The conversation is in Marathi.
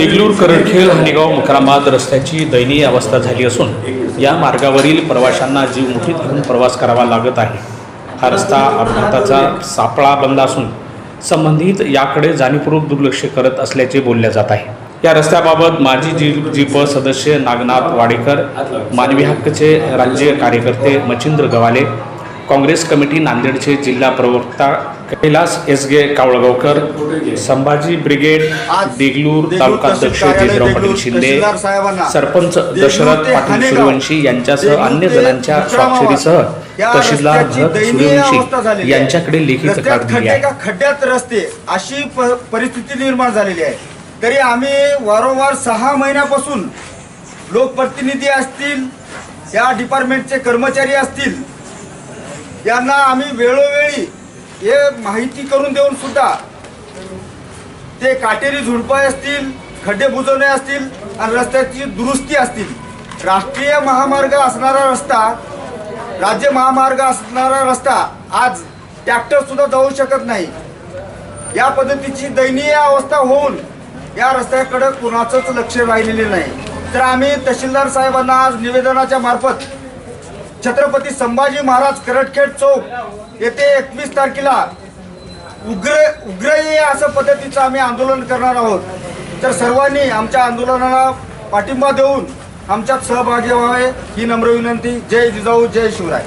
देगलूर करडखेल हणेगाव मुक्रामाद रस्त्याची दयनीय अवस्था झाली असून या मार्गावरील प्रवाशांना जीव मुठीत घेऊन प्रवास करावा लागत आहे. हा रस्ता अपघाताचा सापळा बनला असून संबंधित याकडे जाणीवपूर्वक दुर्लक्ष करत असल्याचे बोलले जात आहे. या रस्त्याबाबत माजी जी जीप सदस्य नागनाथ वाडेकर मानवी हक्कचे राज्य कार्यकर्ते मच्छिंद्र गवाले काँग्रेस कमिटी नांदेडचे जिल्हा प्रवक्ता Kailas S G Kawalgaonkar Sambhaji brigade Deglur तालुकाध्यक्ष जयराव पाटील शिंदे सरपंच दशरथ पाटील सूर्यवंशी यांच्यासह अन्य जणांच्या स्वाक्षरीसह तहसीलदार भरत सूर्यवंशी यांच्याकडे लेखी तक्रार दिली आहे. का खड्ड्यात रस्ते अशी परिस्थिती निर्माण झालेली आहे. तरी आम्ही वारंवार सहा महिन्यापासून लोकप्रतिनिधी असतील या डिपार्टमेंटचे कर्मचारी असतील यांना आम्ही वेळोवेळी हे माहिती करून देऊन सुद्धा ते काटेरी झुडपं असतील खड्डे बुजवणे असतील आणि रस्त्याची दुरुस्ती असतील. राष्ट्रीय महामार्ग असणारा रस्ता राज्य महामार्ग असणारा रस्ता आज ट्रॅक्टर सुद्धा जाऊ शकत नाही. या पद्धतीची दयनीय अवस्था होऊन या रस्त्याकडे कुणाचंच लक्ष राहिलेले नाही. तर आम्ही तहसीलदार साहेबांना आज निवेदनाच्या मार्फत छत्रपती संभाजी महाराज करटखेड चौक येथे एकवीस तारखेला उग्र उग्रही असं पद्धतीचं आम्ही आंदोलन करणार आहोत. तर सर्वांनी आमच्या आंदोलनाला पाठिंबा देऊन आमच्यात सहभागी व्हावे ही नम्र विनंती. जय जिजाऊ जय शिवराय.